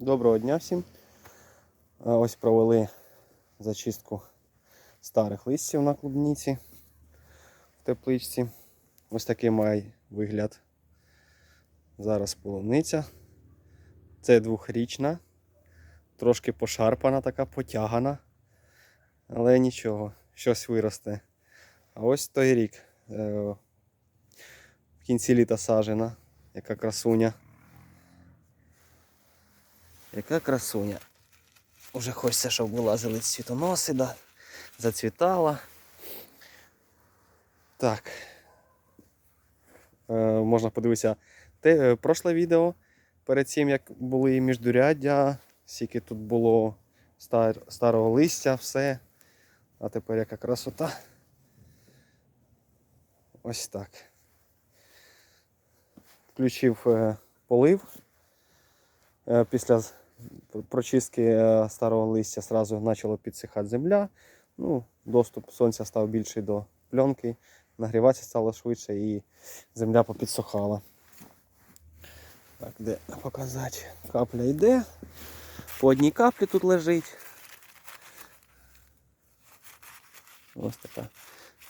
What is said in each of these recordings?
Доброго дня всім. Ось провели зачистку старих листів на клубніці в тепличці. Ось такий має вигляд. Зараз полуниця. Це двохрічна, трошки пошарпана, така потягана. Але нічого, щось виросте. А ось той рік. е, В кінці літа сажена, яка красуня. Яка красуня. Уже хочеться, щоб вилазили цвітоноси, да? зацвітала. Так. Е, можна подивитися те, е, прошле відео. Перед цим, як були міждуряддя, скільки тут було стар, старого листя, все. А тепер яка красота. Ось так. Включив е, полив. Е, Після прочистки е, старого листя сразу почала підсихати земля. Ну, доступ сонця став більший до пленки, нагріватися стало швидше і земля попідсохала. Так, де показати? Капля йде. По одній каплі тут лежить. Ось така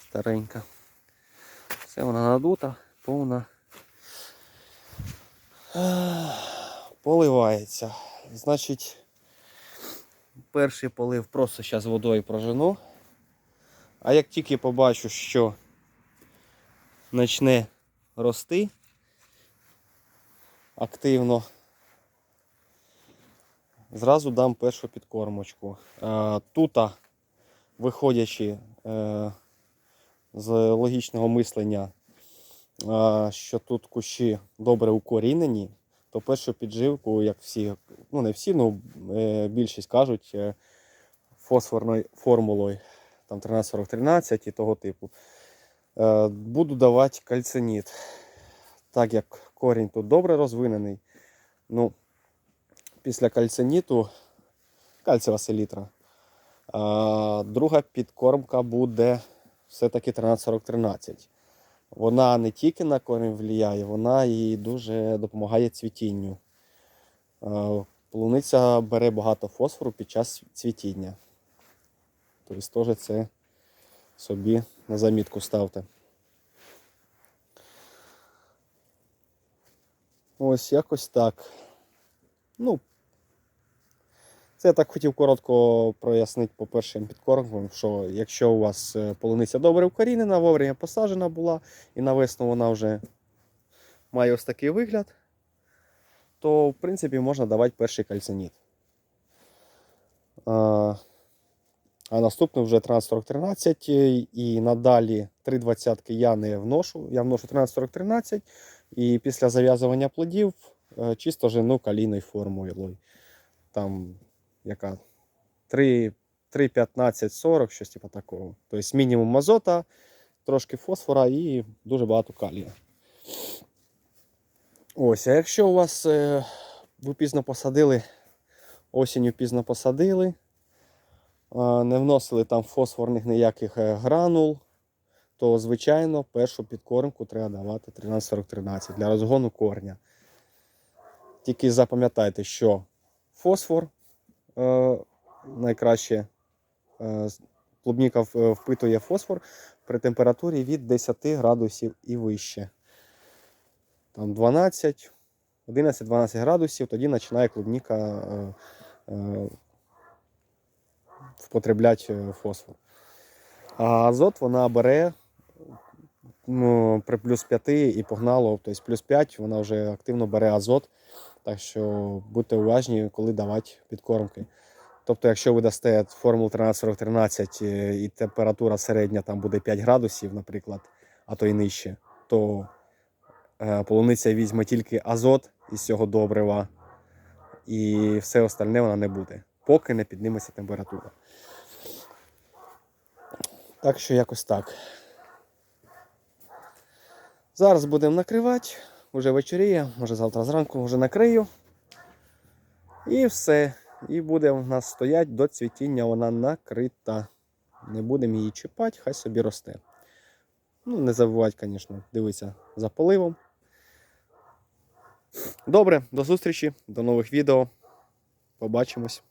старенька. Все вона надута, повна. Поливається. Значить, перший полив просто зараз водою прожену. А як тільки побачу, що почне рости активно, зразу дам першу підкормочку. Е, Тута, виходячи е, з логічного мислення, е, що тут кущі добре укорінені, то першу підживку, як всі, ну не всі, ну е, більшість кажуть, е, фосфорною формулою, там 13-40-13 і того типу. Е, Буду давати кальциніт. Так як корінь тут добре розвинений, ну, після кальциніту, кальцієва селітра, друга підкормка буде все-таки 13-40-13. Вона не тільки на корінь впливає, вона і дуже допомагає цвітінню. Полуниця бере багато фосфору під час цвітіння. Тобто теж це собі на замітку ставте. Ось якось так. Ну, це я так хотів коротко прояснити по першим підкормкам, що якщо у вас е, полуниця добре укорінена, вовремя посаджена була і на весну вона вже має ось такий вигляд, то в принципі можна давати перший кальциніт. А, а наступний вже 13-40-13 і надалі 3,20 я не вношу. Я вношу 13-40-13 і після зав'язування плодів е, чисто жену калійною формулою. Там яка 3, 3 15, 40, щось типу такого. Тобто мінімум азота, трошки фосфора і дуже багато калія. Ось, а якщо у вас е, ви пізно посадили, осінню пізно посадили, не вносили там фосфорних ніяких е, гранул, то, звичайно, першу підкормку треба давати 13-40-13 для розгону корня. Тільки запам'ятайте, що фосфор найкраще е, клубніка е, впитує фосфор при температурі від 10 градусів і вище. Там 12, 11-12 градусів, тоді починає клубніка е, е, впотребляти е, фосфор. А азот вона бере ну, при плюс 5 і погнало, тобто плюс 5 вона вже активно бере азот. Так що будьте уважні, коли давати підкормки. Тобто, якщо ви дасте формулу 13-40-13 е, і температура середня там буде 5 градусів, наприклад, а то і нижче, то е, полуниця візьме тільки азот із цього добрива, і все остальне вона не буде, поки не підніметься температура. Так що якось так. Зараз будемо накривати, вже вечоріє, може завтра зранку вже накрию. І все. І буде у нас стоять до цвітіння, вона накрита. Не будемо її чіпати, хай собі росте. Ну, не забувайте, звісно, дивитися за поливом. Добре, до зустрічі, до нових відео. Побачимось.